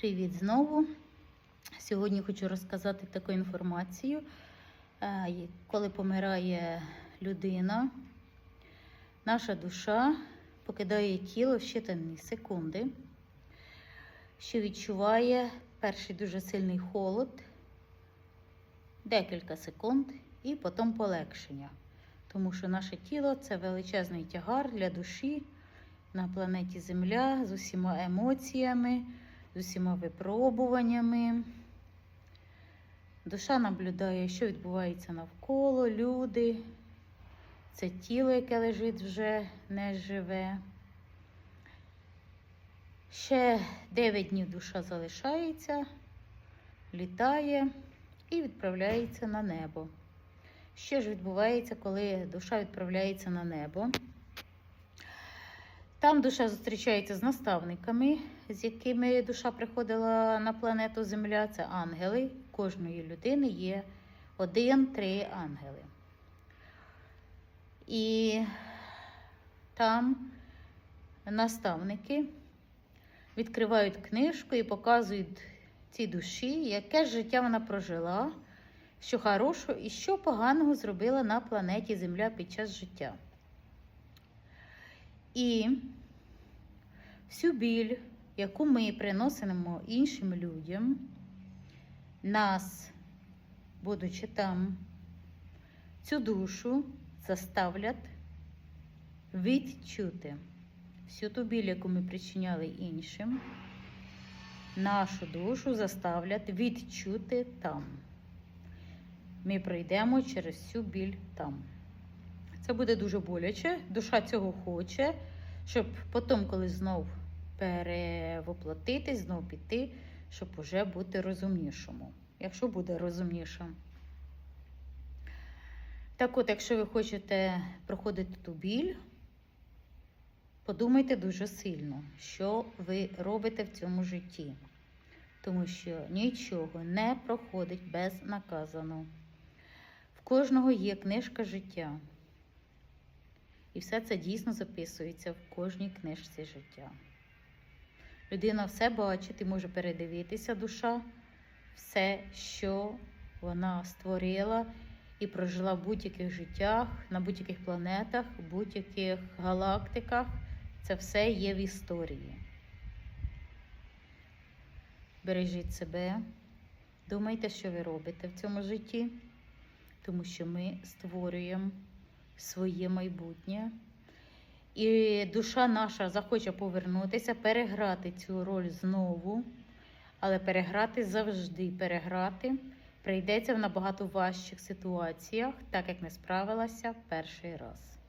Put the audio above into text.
Привіт знову. Сьогодні хочу розказати таку інформацію. Е, Коли помирає людина, наша душа покидає тіло в щитані секунди, що відчуває перший дуже сильний холод, декілька секунд, і потім полегшення. Тому що наше тіло це величезний тягар для душі на планеті Земля з усіма емоціями, з усіма випробуваннями. Душа наблюдає, що відбувається навколо, люди. Це тіло, яке лежить вже не живе. Ще 9 днів душа залишається, літає і відправляється на небо. Що ж відбувається, коли душа відправляється на небо? Там душа зустрічається з наставниками, з якими душа приходила на планету Земля. Це ангели. Кожної людини є один-три ангели. І там наставники відкривають книжку і показують цій душі, яке життя вона прожила, що хорошого і що поганого зробила на планеті Земля під час життя. І всю біль, яку ми приносимо іншим людям, нас, будучи там, цю душу заставлять відчути всю ту біль, яку ми причиняли іншим, нашу душу заставлять відчути там. Ми пройдемо через всю біль там. Це буде дуже боляче. Душа цього хоче, щоб потім, коли знов перевоплотитись, знов піти, щоб уже бути розумнішому. Якщо буде розумнішим. Так от, якщо ви хочете проходити ту біль, подумайте дуже сильно, що ви робите в цьому житті. Тому що нічого не проходить безнаказано. В кожного є книжка життя. І все це дійсно записується в кожній книжці життя. Людина все бачить і може передивитися душа, все, що вона створила і прожила в будь-яких життях, на будь-яких планетах, в будь-яких галактиках. Це все є в історії. Бережіть себе, думайте, що ви робите в цьому житті, тому що ми створюємо своє майбутнє. І душа наша захоче повернутися, переграти цю роль знову, але переграти завжди переграти прийдеться в набагато важчих ситуаціях, так як не справилася перший раз.